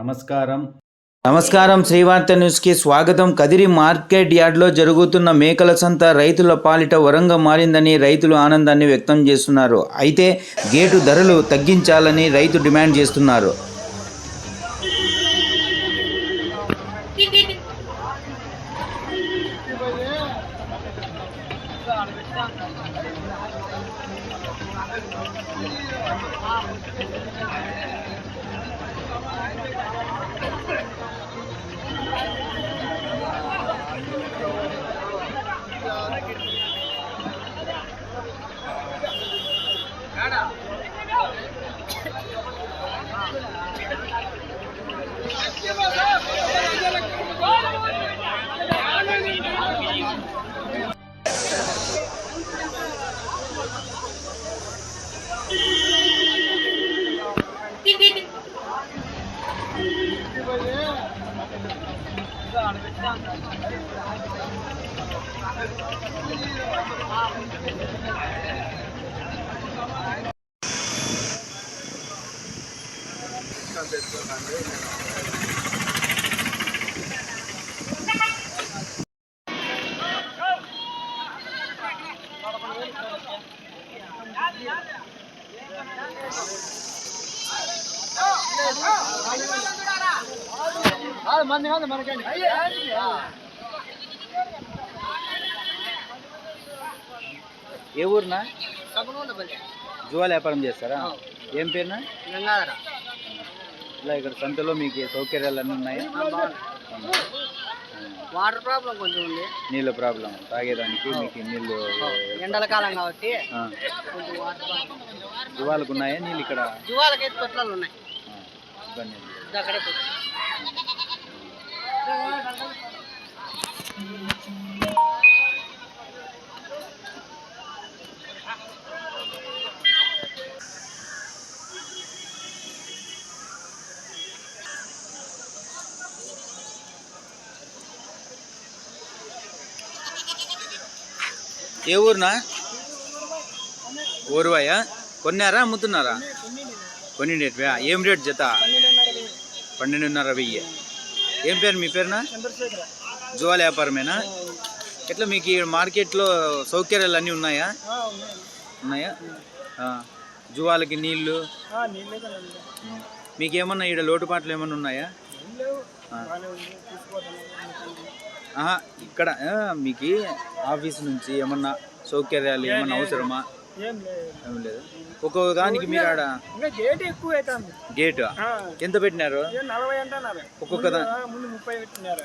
నమస్కారం. నమస్కారం శ్రీవార్త న్యూస్కి స్వాగతం. కదిరి మార్కెట్ యార్డ్లో జరుగుతున్న మేకల సంత రైతుల పాలిట వరంగా మారిందని రైతులు ఆనందాన్ని వ్యక్తం చేస్తున్నారు. అయితే గేటు ధరలు తగ్గించాలని రైతు డిమాండ్ చేస్తున్నారు. ఏ ఊరునా? జువాల వ్యాపారం చేస్తారా? ఏం పేరునా? ఇలా ఇక్కడ సంతలో మీకు సౌకర్యాలు అన్నీ ఉన్నాయా? వాటర్ ప్రాబ్లం కొంచెం ఉంది. నీళ్ళ ప్రాబ్లం తాగేదానికి మీకు నీళ్ళు ఎండల కాలం కాబట్టి జువాలకు ఉన్నాయా? నీళ్ళు ఇక్కడ? జువాలకైతే తొట్లాలు ఉన్నాయి. ఇబ్బంది అక్కడే ఏ ఊరునా? ఊరువాయా? కొన్నారా? అమ్ముతున్నారా? కొన్నిండేటివా ఏం రేట్ జత? పన్నెండున్నర వెయ్యి. ఏం పేరు మీ పేరునా? జువాల వ్యాపారమేనా? ఎట్లా మీకు ఈ మార్కెట్లో సౌకర్యాలు అన్నీ ఉన్నాయా? ఉన్నాయా. జువాలకి నీళ్ళు? ఉం. మీకు ఏమన్నా ఈడ లోటుపాట్లు ఏమన్నా ఉన్నాయా? ఇక్కడ మీకు ఆఫీస్ నుంచి ఏమన్నా సౌకర్యాలు ఏమన్నా అవసరమా? ఏం లేదు. ఒక్కొక్క దానికి మీరు ఆడ గేట్ ఎక్కువ అవుతుంది. గేట్ ఎంత పెట్టినారు? నలభై అంటున్నారు. ఒక్కొక్క ముందు ముప్పై పెట్టినారు.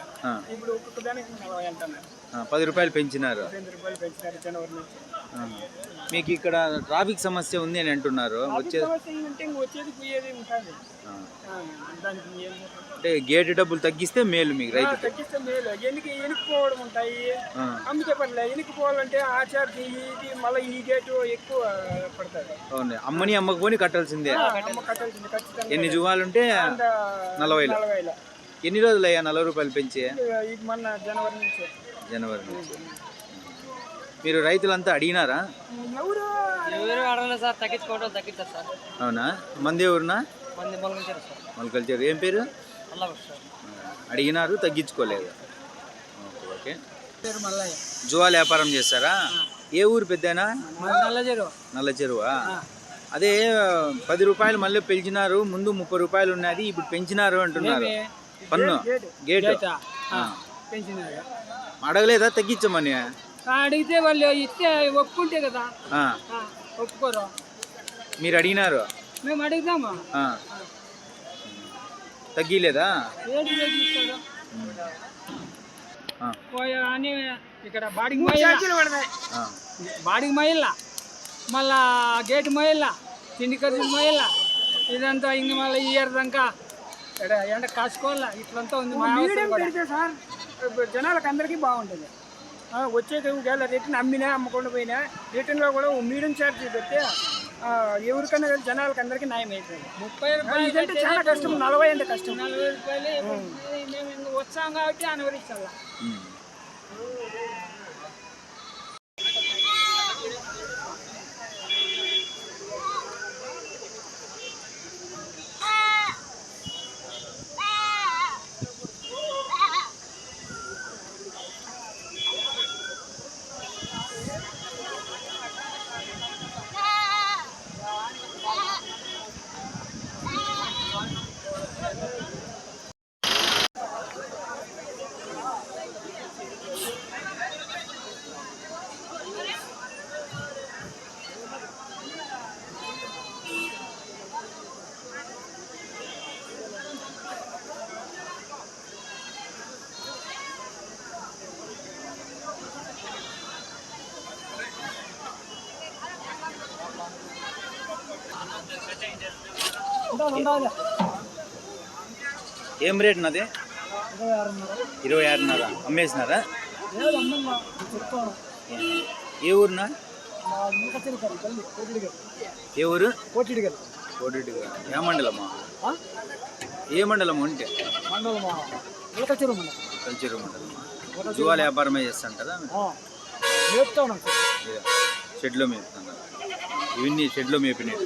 ఇప్పుడు ఒక్కొక్క దానికి నలభై అంటున్నారు. పది రూపాయలు పెంచినారు. రూపాయలు పెంచినారు జనవరి నుంచి. ఆ. మీకు ఇక్కడ ట్రాఫిక్ సమస్య ఉంది అని అంటున్నారు. వచ్చేది పోయేది ఉంటుంది? అంటే గేట్ డబ్బులు తగ్గిస్తే మేలు మీకు రైతు తగ్గిస్తే మేలు. ఎనికి ఎనికిపోవడం ఉంటాయి. ఆ, అమ్మితే పర్లే. ఎనికిపోవాలంటే ఆ చార్జ్ ఇది మళ్ళీ ఈ గేటు ఎక్కువ పడుతుంది. అవును అమ్మని అమ్మకపోని కట్టాల్సిందే. అమ్మ కట్టాల్సింది ఖచ్చితంగా. ఎన్ని జువాలుంటే నలభైలో. ఎన్ని రోజులు అయ్యా నలభై రూపాయలు పెంచి? ఇది మొన్న జనవరి నుంచి. జనవరి నుంచి. మీరు రైతులంతా అడిగినారా? ఎవరు ఎవరు అడగలేదు సార్ తగ్గించుకోవడం తగ్గిస్తారు సార్. అవునా? మంది ఊరునా మంది సార్. మల్కల్చర్. ఏం పేరు? అడిగినారు తగ్గించుకోలేదు. Okay okay. పేరు మల్లయ్య. జువాల వ్యాపారం చేస్తారా? ఏ ఊరు పెద్దనా మన నల్లజరు నల్ల చెరువా? అదే పది రూపాయలు మళ్ళీ పెంచినారు ముందు ముప్పై రూపాయలు ఉన్నది ఇప్పుడు పెంచినారు అంటున్నారు. పన్ను? గేట్. పెంచినారు అడగలేదా? తగ్గించమని అడిగితే వాళ్ళు ఇస్తే ఒప్పుకుంటే కదా. ఆ, ఆ, ఒప్పుకోరు. మీరు అడిగినారు? మేము అడుగుదామా ఆ. తగ్గిలేదా? అని ఇక్కడ బాడికి ఆ. బాడికి మొయ్యాల మళ్ళా గేట్ మొయ్యాల తిండి ఖర్చులు మొయ్యాల ఇదంతా ఇంక మళ్ళీ ఇయర్ దాకా ఎండ కాసుకోవాలా? ఇట్లంతా ఉంది మా అవసరం కూడా. జనాలకు అందరికీ బాగుంటుంది వచ్చేది ఒకవేళ రిటర్న్ అమ్మినా అమ్మకుండా పోయినా రిటర్న్లో కూడా మీడియం ఛార్జ్ పెడితే ఆ, ఎవరికైనా కానీ జనాలకు అందరికీ న్యాయం అవుతుంది. ముప్పై రూపాయలు ఇదంటే చాలా కష్టం నలభై అంటే కష్టం. నలభై రూపాయలు మేము వచ్చాం కాబట్టి అనువరించాలా ఏం రేట్ నాది? ఇరవై ఆరున్నర. అమ్మేసినారా? ఏ ఊరునా? ఏ ఊరు? కోటిడిగల్ కోటిగా ఏ మండలమా? ఏ మండలం అంటే మండలమా? ఉలకచెరు మండలం. మండలమా జువాల వ్యాపారమే చేస్తుంటారా? మేపుతా ఉన్నాం షెడ్లో మేపుతున్నారు ఇవన్నీ షెడ్లో మేపినట్టు.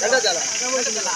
పెద్దనా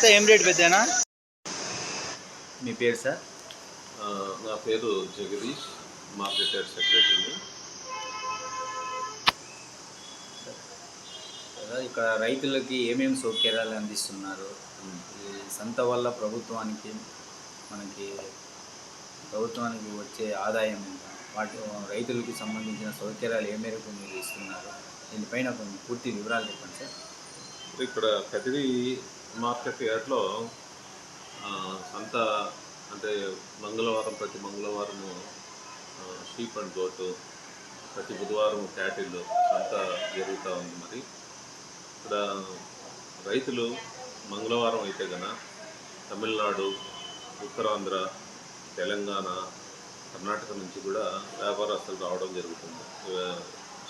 జత ఏం రేట్ పెద్దనా మీ పేరు సార్? నా పేరు జగదీష్ మార్కెట్ యార్డ్ సెక్రటరీని కదా ఇక్కడ రైతులకి ఏమేమి సౌకర్యాలు అందిస్తున్నారు? ఈ సంత వల్ల ప్రభుత్వానికి మనకి ప్రభుత్వానికి వచ్చే ఆదాయం ఎంత? వాటి రైతులకి సంబంధించిన సౌకర్యాలు ఏ మేరకు మీరు ఇస్తున్నారు దీనిపైన కొన్ని పూర్తి వివరాలు చెప్పండి సార్. ఇక్కడ కదిరి మార్కెట్ యార్డ్లో సంత అంటే మంగళవారం ప్రతి మంగళవారము షీప్ అండ్ గోటు ప్రతి బుధవారం క్యాటిల్ సంత జరుగుతూ ఉంది మరి. ఇక్కడ రైతులు మంగళవారం అయితే గన తమిళనాడు ఉత్తరాంధ్ర తెలంగాణ కర్ణాటక నుంచి కూడా వ్యాపారస్తులు రావడం జరుగుతుంది.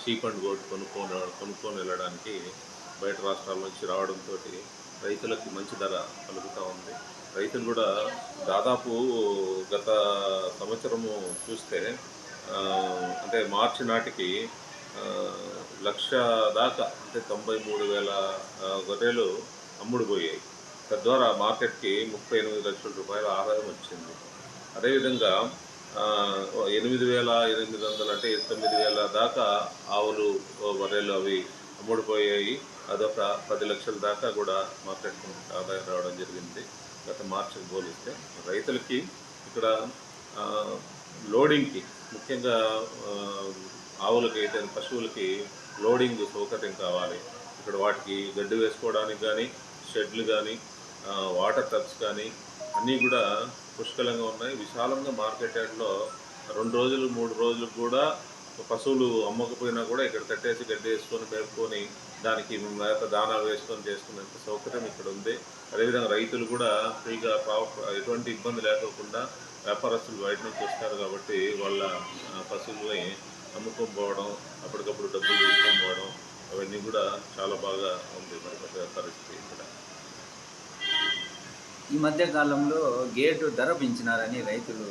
షీప్ అండ్ గోట్ కొనుక్కొని కొనుక్కొని వెళ్ళడానికి బయట రాష్ట్రాల నుంచి రావడంతో రైతులకి మంచి ధర కలుగుతూ ఉంది. రైతులు కూడా దాదాపు గత సంవత్సరము చూస్తే అంటే మార్చి నాటికి లక్ష దాకా అంటే తొంభై మూడు వేల గొర్రెలు అమ్ముడుపోయాయి తద్వారా మార్కెట్కి ముప్పై ఎనిమిది లక్షల రూపాయల ఆదాయం వచ్చింది. అదేవిధంగా ఎనిమిది వేల ఎనిమిది వందలు అంటే తొమ్మిది వేల దాకా ఆవులు బర్రెలు అవి అమ్ముడుపోయాయి అదొక పది లక్షల దాకా కూడా మార్కెట్ ఆదాయం రావడం జరిగింది. గత మార్చికి పోలిస్తే రైతులకి ఇక్కడ లోడింగ్కి ముఖ్యంగా ఆవులకి అయితే పశువులకి లోడింగ్ సౌకర్యం కావాలి. ఇక్కడ వాటికి గడ్డి వేసుకోవడానికి కానీ షెడ్లు కానీ వాటర్ టబ్స్ కానీ అన్నీ కూడా పుష్కలంగా ఉన్నాయి. విశాలంగా మార్కెట్ యార్డ్లో రెండు రోజులు మూడు రోజులు కూడా పశువులు అమ్మకపోయినా కూడా ఇక్కడ కట్టేసి గడ్డి వేసుకొని మేపుకొని దానికి మేత దానాలు వేసుకొని చేసుకునేంత సౌకర్యం ఇక్కడ ఉంది. అదేవిధంగా రైతులు కూడా ఫ్రీగా ఎటువంటి ఇబ్బంది లేకోకుండా వ్యాపారస్తులు బయట నుంచి వస్తారు కాబట్టి వాళ్ళ పశువుల్ని అమ్ముకొని పోవడం అప్పటికప్పుడు డబ్బులు తీసుకొని పోవడం అవన్నీ కూడా చాలా బాగా ఉంది మరి పరిస్థితి ఇక్కడ. ఈ మధ్య కాలంలో గేటు ధర పెంచినారని రైతులు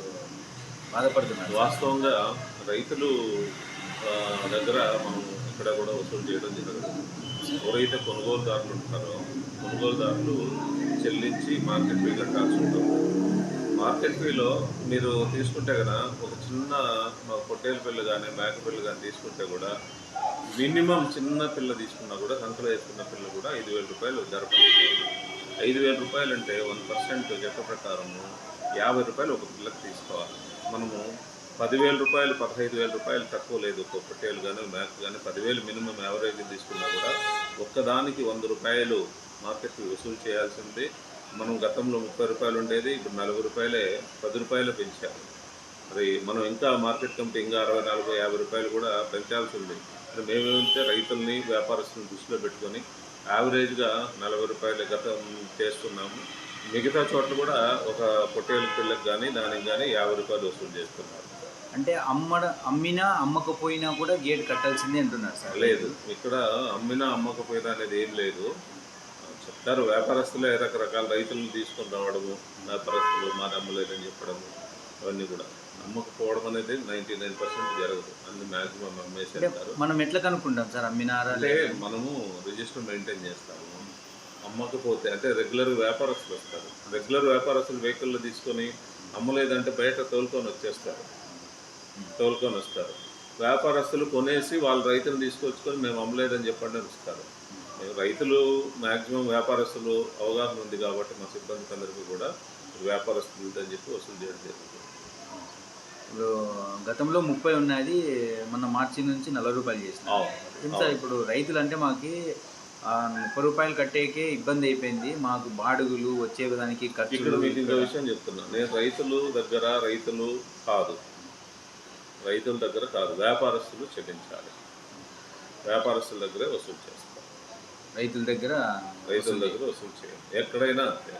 బాధపడుతున్నారు. వాస్తవంగా రైతులు దగ్గర మనం ఇక్కడ కూడా వసూలు చేయడం జరుగుతుంది ఎవరైతే కొనుగోలుదారులు ఉంటారో కొనుగోలుదారులు చెల్లించి మార్కెట్ ఫీ కట్టాల్సి ఉంటుంది మార్కెట్ ఫీలో మీరు తీసుకుంటే కదా ఒక చిన్న పొట్టేల పిల్ల కానీ మేక పిల్ల కానీ తీసుకుంటే కూడా మినిమం చిన్న పిల్ల తీసుకున్నా కూడా సంకలో వేసుకున్న పిల్ల కూడా ఐదు వేల రూపాయలు ధర ఐదు వేల రూపాయలు అంటే వన్ పర్సెంట్ చట్ట ప్రకారము యాభై రూపాయలు ఒక పిల్లకి తీసుకోవాలి. మనము పదివేల రూపాయలు పదహైదు వేల రూపాయలు తక్కువ లేదు. ఒక్క పొట్టేలు కానీ మేక కానీ పదివేలు మినిమం యావరేజ్ తీసుకున్నా కూడా ఒక్కదానికి వంద రూపాయలు మార్కెట్కి వసూలు చేయాల్సింది. మనం గతంలో ముప్పై రూపాయలు ఉండేది ఇప్పుడు నలభై రూపాయలే పది రూపాయలు పెంచాము మరి మనం ఇంకా మార్కెట్ కంటే ఇంకా అరవై నలభై యాభై రూపాయలు కూడా పెంచాల్సి ఉంది. మరి మేమేమంటే రైతుల్ని వ్యాపారస్తులను దృష్టిలో పెట్టుకొని యావరేజ్గా నలభై రూపాయలు గతం చేస్తున్నాము. మిగతా చోట్ల కూడా ఒక పొట్టేలు పిల్లకి కానీ దానికి కానీ యాభై రూపాయలు వసూలు చేస్తున్నారు. అంటే అమ్మడ అమ్మినా అమ్మకపోయినా కూడా గేట్ కట్టాల్సిందే అంటున్నారు సార్. లేదు. ఇక్కడ అమ్మినా అమ్మకపోయినా అనేది ఏం లేదు. చెప్తారు వ్యాపారస్తులే రకరకాల రైతులను తీసుకొని రావడము వ్యాపారస్తులు మా అమ్మలేదని చెప్పడము అవన్నీ కూడా. అమ్మకపోవడం అనేది నైంటీ నైన్ పర్సెంట్ జరగదు. అన్ని మ్యాక్సిమం అమ్మేసి అంటే అంటారు. మనం ఎట్లా కనుక్కుంటాం సార్? అమ్మినారా అంటే మనము రిజిస్టర్ మెయింటైన్ చేస్తాము. అమ్మకపోతే అంటే రెగ్యులర్ వ్యాపారస్తులు వస్తారు. రెగ్యులర్ వ్యాపారస్తులు వెహికల్లో తీసుకొని అమ్మలేదంటే బయట తోలుకొని వచ్చేస్తారు. తోలుకొని వస్తారు వ్యాపారస్తులు కొనేసి వాళ్ళ రైతులు తీసుకొచ్చుకొని మేము అమ్మలేదని చెప్పండి అని వస్తారు. రైతులు మ్యాక్సిమం వ్యాపారస్తులు అవగాహన ఉంది కాబట్టి మా సిబ్బందికి అందరికీ కూడా వ్యాపారస్తులు అని చెప్పి వసూలు చేయడం జరుగుతుంది. ఇప్పుడు గతంలో ముప్పై ఉన్నది మన మార్చి నుంచి నలభై రూపాయలు చేసిన. ఇంత ఇప్పుడు రైతులు అంటే మాకి ముప్పై రూపాయలు కట్టేకే ఇబ్బంది అయిపోయింది. మాకు బాడుగులు వచ్చే మీకు ఇంకో విషయం చెప్తున్నా. నేను రైతులు దగ్గర రైతులు కాదు. రైతుల దగ్గర కాదు వ్యాపారస్తులు చెల్లించాలి. వ్యాపారస్తుల దగ్గరే వసూలు చేస్తారు. రైతుల దగ్గర రైతుల దగ్గర వసూలు చేయాలి. ఎక్కడైనా అంతే.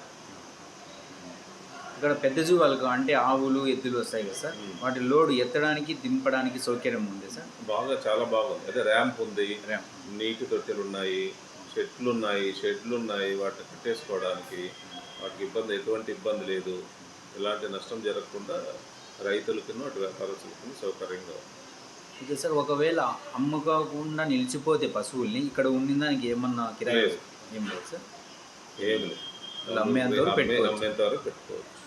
ఇక్కడ పెద్ద జూ వాళ్ళకు అంటే ఆవులు ఎద్దులు వస్తాయి కదా సార్. వాటి లోడ్ ఎత్తడానికి దింపడానికి సౌకర్యం ఉంది సార్. బాగా చాలా బాగుంది. అదే ర్యాంప్ ఉంది. ర్యాంప్. నీటి తొట్టెలు ఉన్నాయి. చెట్లు ఉన్నాయి. షెడ్లు ఉన్నాయి. వాటిని కట్టేసుకోవడానికి వాటికి ఇబ్బంది ఎటువంటి ఇబ్బంది లేదు. ఎలాంటి నష్టం జరగకుండా రైతులకి అటు వ్యాపారస్తులకి సౌకర్యంగా ఉంది ఓకే సార్ ఒకవేళ అమ్ముకోకుండా నిలిచిపోతే పశువుల్ని ఇక్కడ ఉండిన దానికి ఏమన్నా కిరాయి. ఏం లేదు సార్ ఏం లేదు వాళ్ళు అమ్మేంత వరకు అమ్మే- పెట్టుకోవచ్చు. అమ్మేంత వరకు పెట్టుకోవచ్చు